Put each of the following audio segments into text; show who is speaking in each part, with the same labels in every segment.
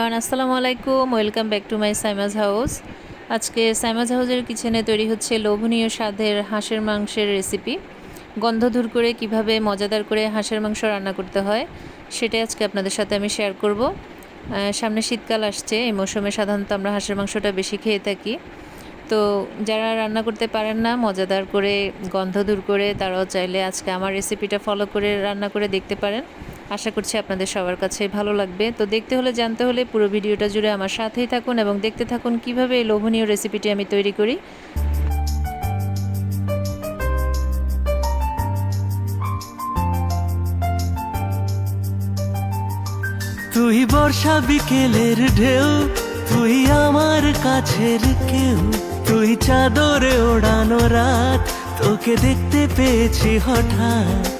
Speaker 1: Everyone আসসালামু আলাইকুম welcome back to my Saima's house আজকে সাইমাজ হাউসের কিচেনে তৈরি হচ্ছে লোভনীয় স্বাদের হাঁসের মাংসের রেসিপি গন্ধ দূর করে কীভাবে মজাদার করে হাঁসের মাংস রান্না করতে হয়, সেটাই আজকে আপনাদের সাথে আমি শেয়ার করব। সামনে শীতকাল আসছে, এই মৌসুমে সাধারণত আমরা হাঁসের মাংসটা বেশি খেয়ে থাকি। তো যারা রান্না করতে পারেন না, মজাদার করে গন্ধ দূর করে, তারাও চাইলে আজকে আমার রেসিপিটা ফলো করে রান্না করে দেখতে পারেন। আশা করছি আপনাদের সবার কাছে ভালো লাগবে। তো দেখতে হলে, জানতে হলে পুরো ভিডিওটা জুড়ে আমার সাথেই থাকুন এবং দেখতে থাকুন কীভাবে এই লোভনীয় রেসিপিটি আমি তৈরি করি।
Speaker 2: তুই বর্ষা বিকেলের ঢেউ, তুই আমার কাছের কেউ, তুই চাদরে ওড়ানো রাত, তোকে দেখতে পেয়েছি হঠাৎ।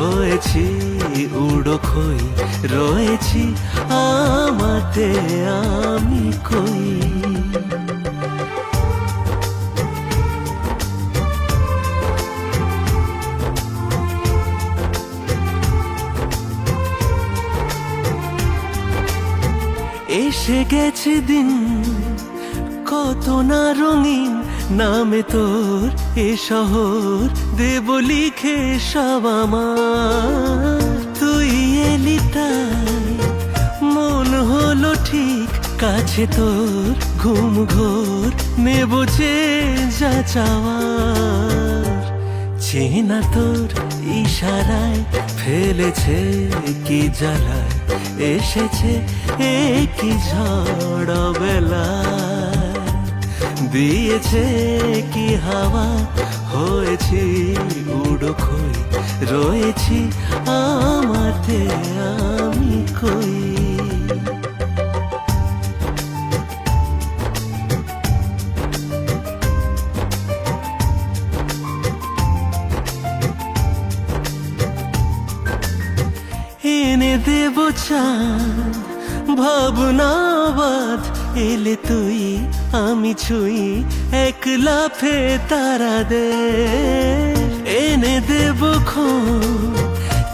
Speaker 2: হয়েছি উড়ো খই রয়েছি আমাতে আমি কই এসে গেছে দিন কত না রঙিন নামে তোর এ শহর, দেব লিখে সব তুই এলি তাই, মন হলো ঠিক, কাছে তোর ঘুম ঘোর, নেব যে যা চাওয়ার। চেনা তোর ইশারায় ফেলেছে কি জ্বালায়, এসেছে এ কি ঝড় বেলায় দিয়েছে কি হাওয়া? হয়েছি উড়ো খই রয়েছি আমাতে আমি কই এনে দেব চাঁদ ভাবনাবাদ, এলে তুই, আমি ছুই এক লাফে তারা দে এনে দেব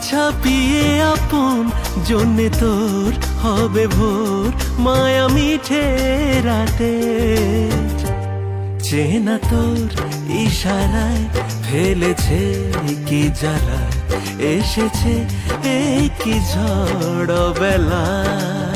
Speaker 2: ছাপিয়ে আপন, জন্যে তোর হবে ভোর, মায়া মিঠে রাতে। চেনা তোর ইশারায় ফেলেছে কি জ্বালায়, এসেছে এই কি ঝড় বেলায়।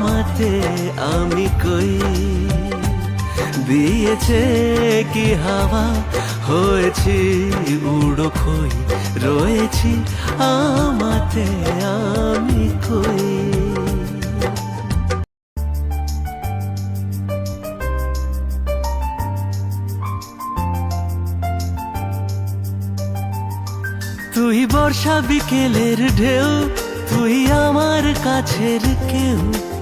Speaker 2: আমাতে আমি কই? দিয়েছে কি হাওয়া? হয়েছি উড়ো খই, রয়েছি আমাতে আমি কই? তুই বর্ষা বিকেলের ঢেউ, তুই আমার কাছের কেউ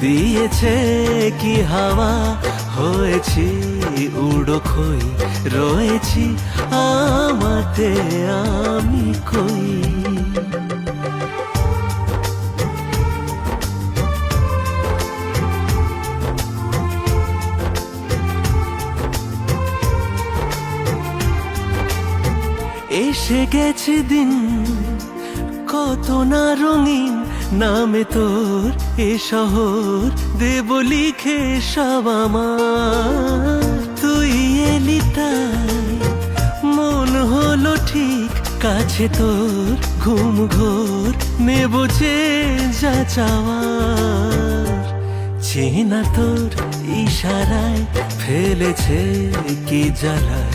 Speaker 2: দিয়েছে কি হাওয়া? হয়েছি উড়ো খই, রয়েছি আমাতে, আমি কই? এসে গেছে দিন কত না রঙিন নামে তোর এ শহর, দেব লিখে সব তুই এলি তাই, মন হলো ঠিক, কাছে তোর ঘুম ঘোর, নেব যে যা চাওয়ার। চেনা তোর ইশারায় ফেলেছে কি জ্বালায়,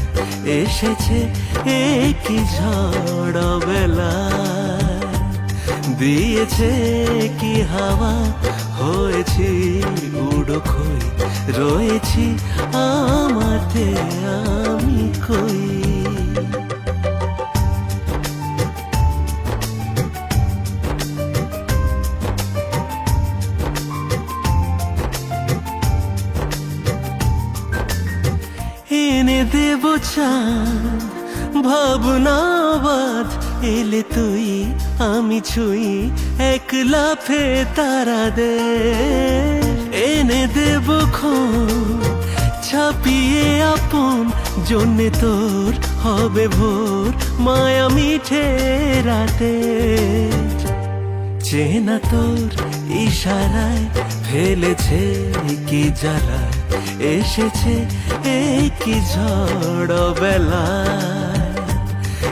Speaker 2: এসেছে এ কি ঝড় বেলা দিয়েছে কি হাওয়া? হয়েছি উড়ো খই রয়েছি আমাতে আমি কই এনে দেব ভাবনা বাদ এলে তুই, আমি ছুই এক লাফে তারা দে। এনে দেব ছাপিয়ে আপন, জন্যে তোর হবে ভোর, মায়া মিঠে রাতে। চেনা তোর ইশারায় ফেলেছে কি জ্বালায়, এসেছে এই কি ঝড় বেলায়।